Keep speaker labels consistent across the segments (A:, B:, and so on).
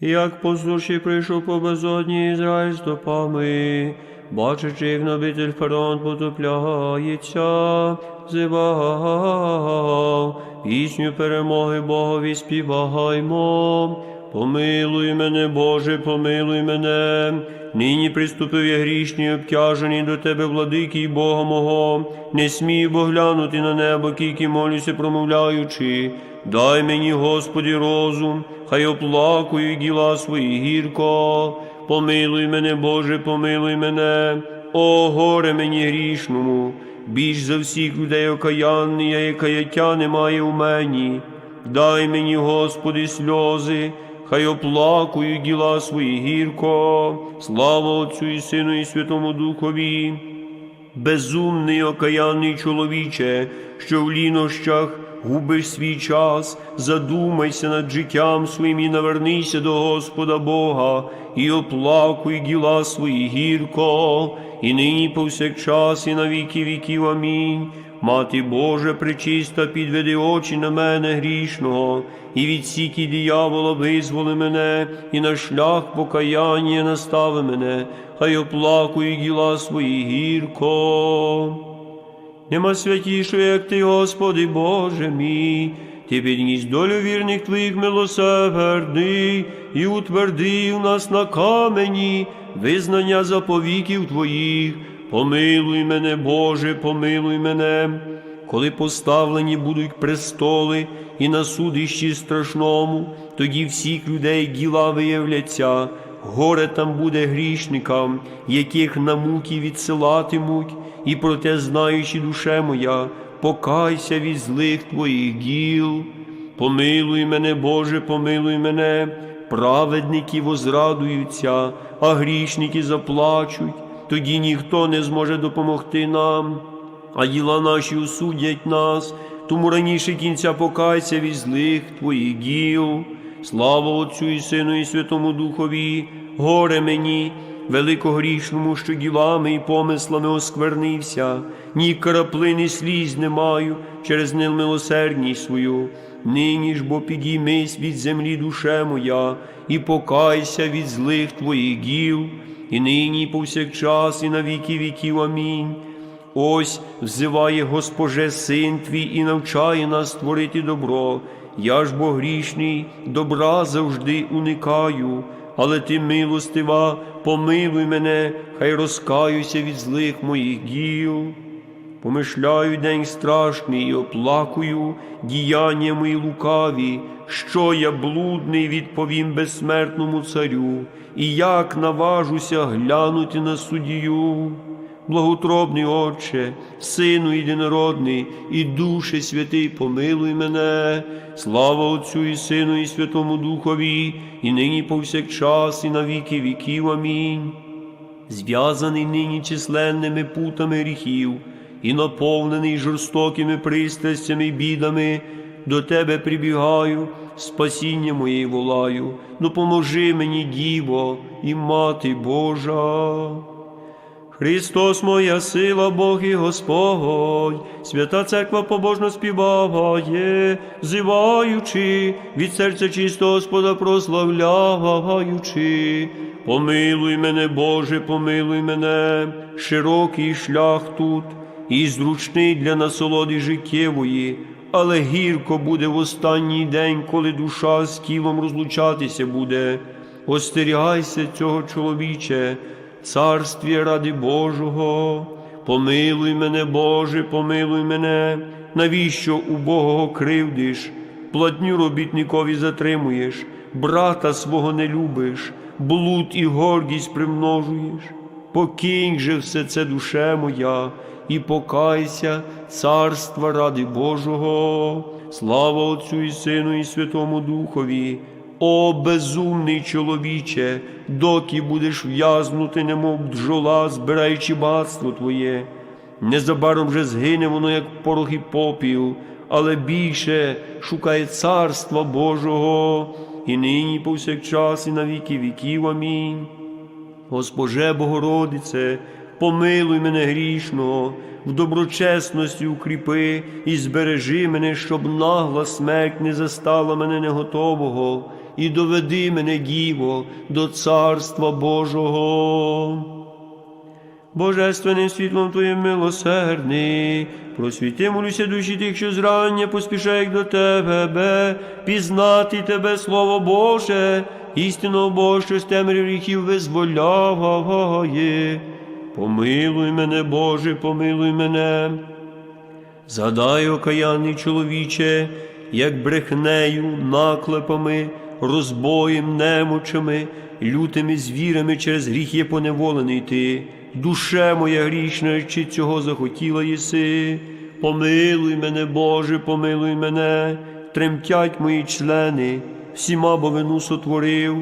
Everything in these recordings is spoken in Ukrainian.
A: Як послушай прийшов по безодні Ізраїль стопами, бачачи, як набитель фараон потупляється, зивав, пісню перемоги Богові співаймо. Помилуй мене, Боже, помилуй мене. Нині приступив я грішний, обтяжений до тебе, владики Бога мого. Не смію бо глянути на небо, кільки молюся, промовляючи. Дай мені, Господі, розум, хай оплакую діла свої гірко. Помилуй мене, Боже, помилуй мене, о горе мені грішному, більш за всіх людей окаянний, і каяття немає у мені. Дай мені, Господи, сльози, хай оплакую діла свої гірко, слава Отцю і Сину і Святому Духові. Безумний окаянний чоловіче, що в лінощах губиш свій час, задумайся над життям своїм і навернися до Господа Бога, і оплакуй діла свої гірко, і нині повсякчас, і на віки віків. Амінь. Мати Боже, пречиста, підведи очі на мене грішного, і від сіки диявола визволи мене, і на шлях покаяння настави мене, хай оплакую діла свої гірко. Нема святішого, як ти, Господи Боже мій, ти підніс долю вірних твоїх милосердний і утвердив нас на камені визнання заповіків твоїх. Помилуй мене, Боже, помилуй мене, коли поставлені будуть престоли і на судищі страшному, тоді всіх людей діла виявляться. Горе там буде грішникам, яких на муки відсилатимуть, і проте, знаючи душе моя, покайся від злих твоїх діл. Помилуй мене, Боже, помилуй мене, праведники возрадуються, а грішники заплачуть, тоді ніхто не зможе допомогти нам, а діла наші осудять нас, тому раніше кінця покайся від злих твоїх діл. Слава Отцю і Сину, і Святому Духові, горе мені, великогрішному, що ділами і помислами осквернився, ні краплини сліз не маю через немилосердність свою. Нині ж бо підіймись від землі душе моя, і покайся від злих твоїх діл, і нині, і повсякчас, і на віки віків. Амінь. Ось взиває Госпоже син твій і навчає нас творити добро. Я ж бо грішний, добра завжди уникаю, але ти милостива, помилуй мене, хай розкаюся від злих моїх діл. Помишляю день страшний і оплакую діяння мої лукаві, що я блудний відповім безсмертному царю, і як наважуся глянути на суддію. Благотробний Отче, Сину єдинородний, і Душе Святий, помилуй мене, слава Отцю і Сину, і Святому Духові, і нині повсякчас, і на віки віків. Амінь. Зв'язаний нині численними путами гріхів, і наповнений жорстокими пристрастями й бідами, до Тебе прибігаю, спасіння моєї волаю, допоможи мені, Діво, і Мати Божа. Христос моя сила, Бог і Господь, свята церква побожно співає, зиваючи, від серця чистого Господа прославляючи. Помилуй мене, Боже, помилуй мене, широкий шлях тут і зручний для насолоди життєвої, але гірко буде в останній день, коли душа з тілом розлучатися буде. Остерігайся цього чоловіче, царстві ради Божого. Помилуй мене, Боже, помилуй мене, навіщо убогого кривдиш, платню робітникові затримуєш, брата свого не любиш, блуд і гордість примножуєш. Покинь же все це душе моя, і покайся царства ради Божого, слава Отцю і Сину, і Святому Духові. О, безумний чоловіче, доки будеш в'язнути, немов бджола, збираючи багатство твоє. Незабаром вже згине воно, як порох і попіл, але більше шукає царства Божого, і нині повсякчас, і на віки віків. Амінь. Госпоже Богородице, помилуй мене грішного, в доброчесності укріпи і збережи мене, щоб нагла смерть не застала мене неготового, і доведи мене, Діво, до Царства Божого. Божественним світлом Твоїм милосердний, просвіти, молюся душі тих, що зрання поспішають до Тебе, пізнати Тебе, Слово Боже, істинно Боже, що з темряв гріхів визволяє. Помилуй мене, Боже, помилуй мене. Згадай, окаянний чоловіче, як брехнею, наклепами, розбоєм, немочами, лютими звірами через гріх є поневолений ти. Душе моя грішна, чи цього захотіла єси. Помилуй мене, Боже, помилуй мене, тремтять мої члени, всіма бо вину сотворив,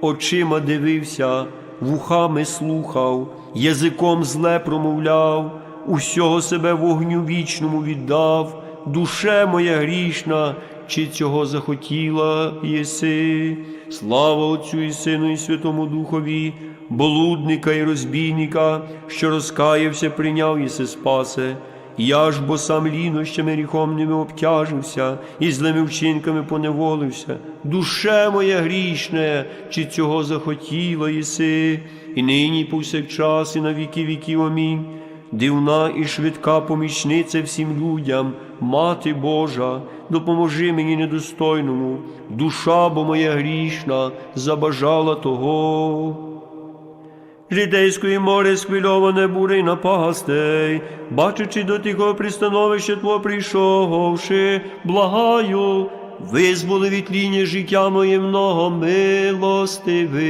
A: очима дивився, вухами слухав, язиком зле промовляв усього себе вогню вічному віддав, душе моя грішна, чи цього захотіла єси. Слава Отцю і Сину, і Святому Духові, блудника і розбійника, що розкаявся, прийняв єси спасе. Я ж бо сам лінощами гріхомними обтяжився і злими вчинками поневолився. Душе моя грішне, чи цього захотіла єси, і нині, повсякчас, і на віки віків. Амінь. Дивна і швидка помічниця всім людям, Мати Божа, допоможи мені недостойному, душа бо моя грішна, забажала того. Житейської море схвильоване буре й напастей, бачачи до тихого пристановища Твого прийшовши, благаю, визволи від тління життя моє много милостивий.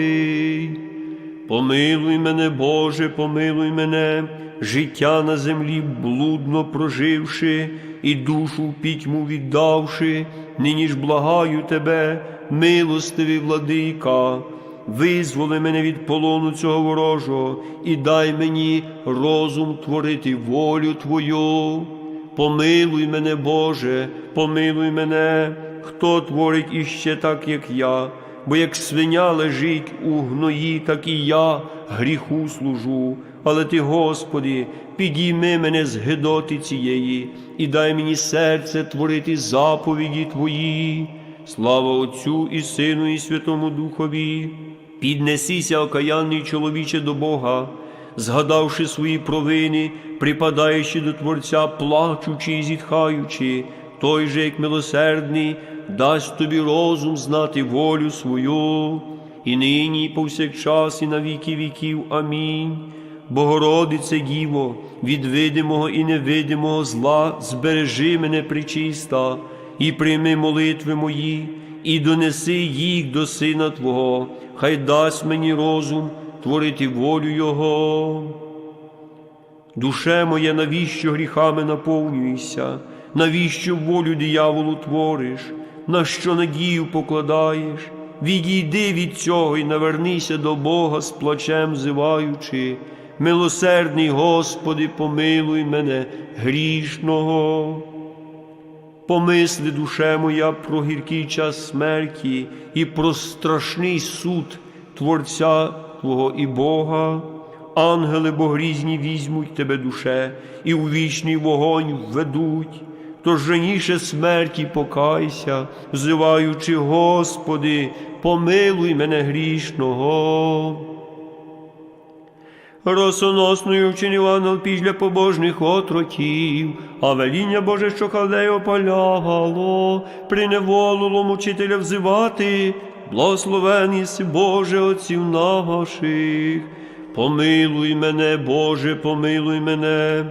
A: Помилуй мене, Боже, помилуй мене, життя на землі блудно проживши і душу пітьму віддавши, нині ж благаю тебе, милостивий владика, визволи мене від полону цього ворожого і дай мені розум творити волю Твою. Помилуй мене, Боже, помилуй мене, хто творить іще так, як я, бо як свиня лежить у гної, так і я гріху служу. Але ти, Господи, підійми мене з гидоти цієї і дай мені серце творити заповіді Твої. Слава Отцю і Сину, і Святому Духові. Піднесися, окаянний чоловіче, до Бога, згадавши свої провини, припадаючи до Творця, плачучи і зітхаючи, той же, як милосердний, дасть тобі розум знати волю свою, і нині, і повсякчас, і на віки віків. Амінь. Богородице Діво, від видимого і невидимого зла збережи мене причиста, і прийми молитви мої, і донеси їх до Сина Твого, хай дасть мені розум творити волю Його. Душе моя, навіщо гріхами наповнюєшся, навіщо волю дияволу твориш, на що надію покладаєш? Відійди від цього і навернися до Бога з плачем зиваючи. Милосердний Господи, помилуй мене грішного. Помисли, душе моя, про гіркий час смерті і про страшний суд Творця Твого і Бога. Ангели богрізні візьмуть тебе, душе, і у вічний вогонь введуть. Тож раніше смерті покайся, взиваючи, Господи, помилуй мене грішного. Росоносною вчинив ангел після побожних отроків, а веління Боже, що халдею опалявало, приневолило мучителя взивати, благословен єси, Боже, отців наших. Помилуй мене, Боже, помилуй мене,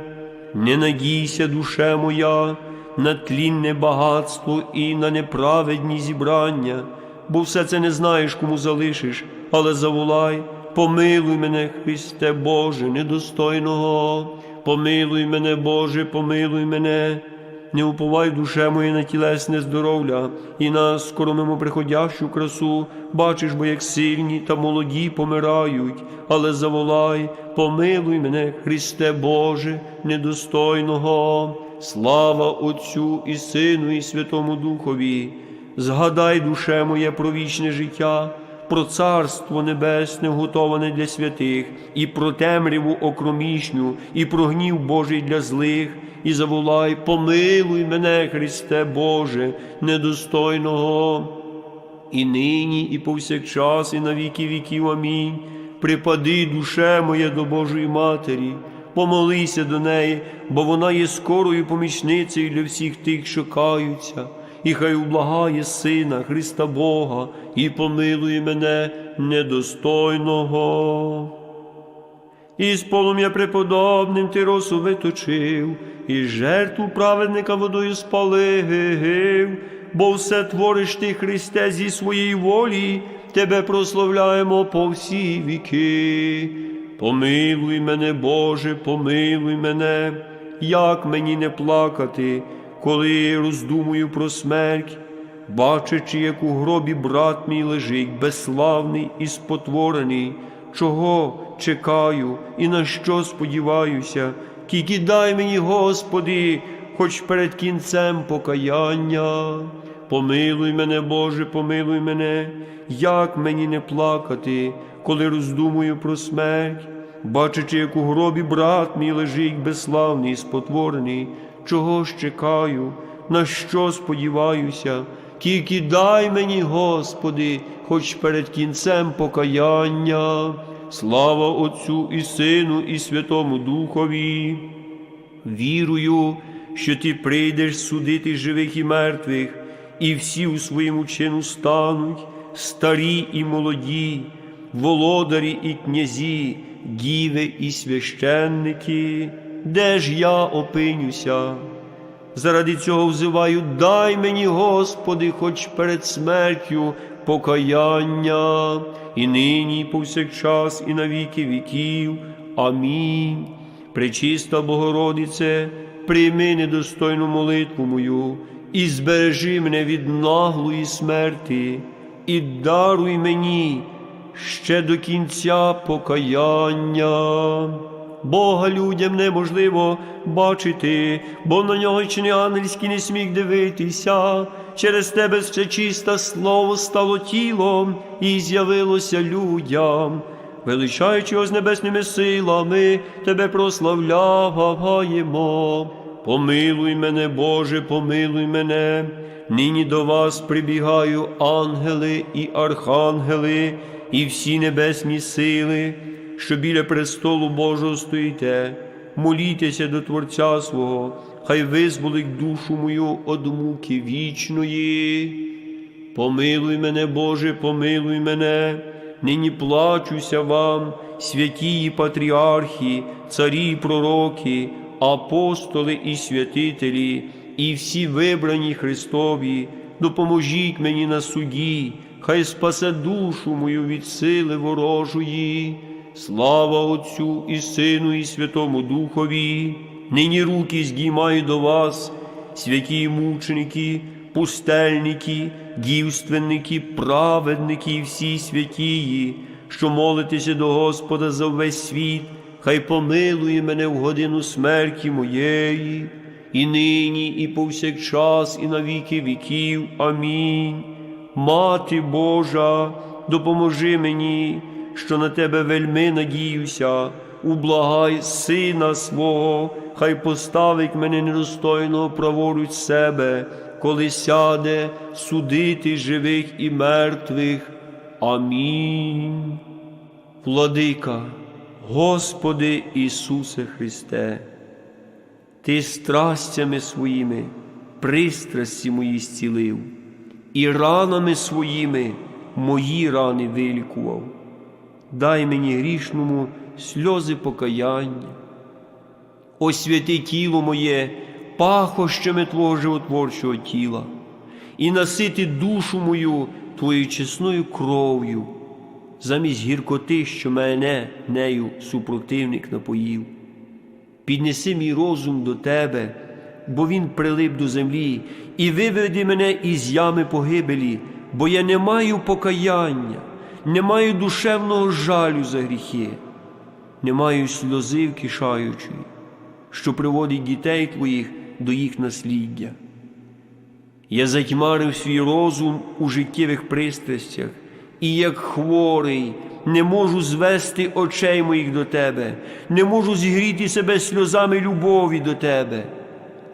A: не надійся, душе моя, на тлінне багатство і на неправедні зібрання, бо все це не знаєш, кому залишиш, але заволай. Помилуй мене, Христе Боже, недостойного, помилуй мене, Боже, помилуй мене, не уповай душе моє на тілесне здоров'я і на скоромимо приходящу красу, бачиш, бо як сильні та молоді помирають, але заволай, помилуй мене, Христе Боже, недостойного, слава Отцю і Сину, і Святому Духові, згадай, душе моє, про вічне життя про царство небесне, готоване для святих, і про темряву окромішню, і про гнів Божий для злих, і заволай, помилуй мене, Христе Боже, недостойного. і нині, і повсякчас, і на віки віків. Амінь. Припади, душе моя, до Божої Матері, помолися до неї, бо вона є скорою помічницею для всіх тих, що каються, і хай ублагає Сина Христа Бога, і помилує мене недостойного. І з полум'я преподобним ти росу виточив, і жертву праведника водою спалив, бо все твориш ти, Христе, зі своєї волі, тебе прославляємо по всі віки. Помилуй мене, Боже, помилуй мене, як мені не плакати, коли роздумую про смерть, бачачи, як у гробі брат мій лежить, безславний і спотворений, чого чекаю і на що сподіваюся, тільки дай мені, Господи, хоч перед кінцем покаяння. Помилуй мене, Боже, помилуй мене, як мені не плакати, коли роздумую про смерть, бачачи, як у гробі брат мій лежить безславний і спотворений, чого ж чекаю, на що сподіваюся, тільки дай мені, Господи, хоч перед кінцем покаяння, слава Отцю і Сину, і Святому Духові. Вірую, що ти прийдеш судити живих і мертвих, і всі у своєму чину стануть, старі і молоді, володарі і князі, діви і священники, де ж я опинюся? Заради цього взиваю, дай мені, Господи, хоч перед смертю покаяння, і нині, і повсякчас, і на віки віків. Амінь. Пречиста Богородице, прийми недостойну молитву мою і збережи мене від наглої смерти, і даруй мені ще до кінця покаяння. Бога людям неможливо бачити, бо на нього чи не ангельський не сміх дивитися. Через тебе ще чисте слово стало тілом і з'явилося людям. Величаючи його з небесними силами, тебе прославляємо. Помилуй мене, Боже, помилуй мене. Нині до вас прибігаю ангели і архангели, і всі небесні сили, що біля престолу Божого стоїте. Молітеся до Творця свого, хай визволить душу мою од муки вічної. Помилуй мене, Боже, помилуй мене, нині плачуся вам, святії патріархи, царі, пророки, апостоли і святителі, і всі вибрані Христові, допоможіть мені на суді, хай спасе душу мою від сили ворожої. Слава Отцю і Сину, і Святому Духові, нині руки здіймаю до вас, святі мученики, пустельники, дівственники, праведники і всі святії, що молитеся до Господа за весь світ, хай помилує мене в годину смерті моєї, і нині, і повсякчас, і на віки віків. Амінь. Мати Божа, допоможи мені, що на тебе вельми надіюся, ублагай сина свого, хай поставить мене недостойного праворуч себе, коли сяде судити живих і мертвих. Амінь. Владика, Господи Ісусе Христе, Ти страстями своїми, пристрасті мої зцілив, і ранами своїми мої рани вилікував. Дай мені грішному сльози покаяння, освяти тіло моє пахощами Твого животворчого тіла, і насити душу мою Твоєю чесною кров'ю, замість гіркоти, що мене нею супротивник напоїв. Піднеси мій розум до Тебе, бо він прилип до землі, і виведи мене із ями погибелі, бо я не маю покаяння, не маю душевного жалю за гріхи, не маю сльози вкишаючої, що приводить дітей твоїх до їх насліддя. Я затьмарив свій розум у життєвих пристрастях, і як хворий не можу звести очей моїх до тебе, не можу зігріти себе сльозами любові до тебе.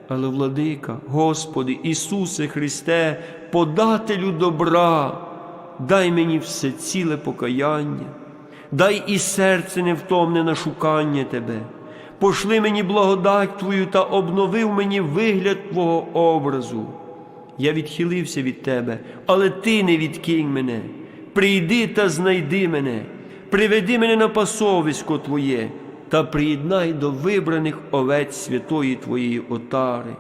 A: Але, владика, Господи, Ісусе Христе, подателю добра, дай мені все ціле покаяння, дай і серце невтомне на шукання Тебе. Пошли мені благодать Твою та обнови в мені вигляд Твого образу. Я відхилився від Тебе, але Ти не відкинь мене. Прийди та знайди мене, приведи мене на пасовисько Твоє та приєднай до вибраних овець святої Твоєї отари.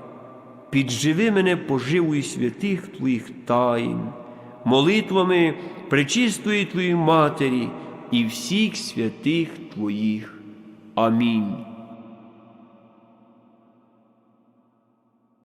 A: Підживи мене поживою святих Твоїх таїн, молитвами пречистої Твоєї Матері і всіх святих Твоїх. Амінь.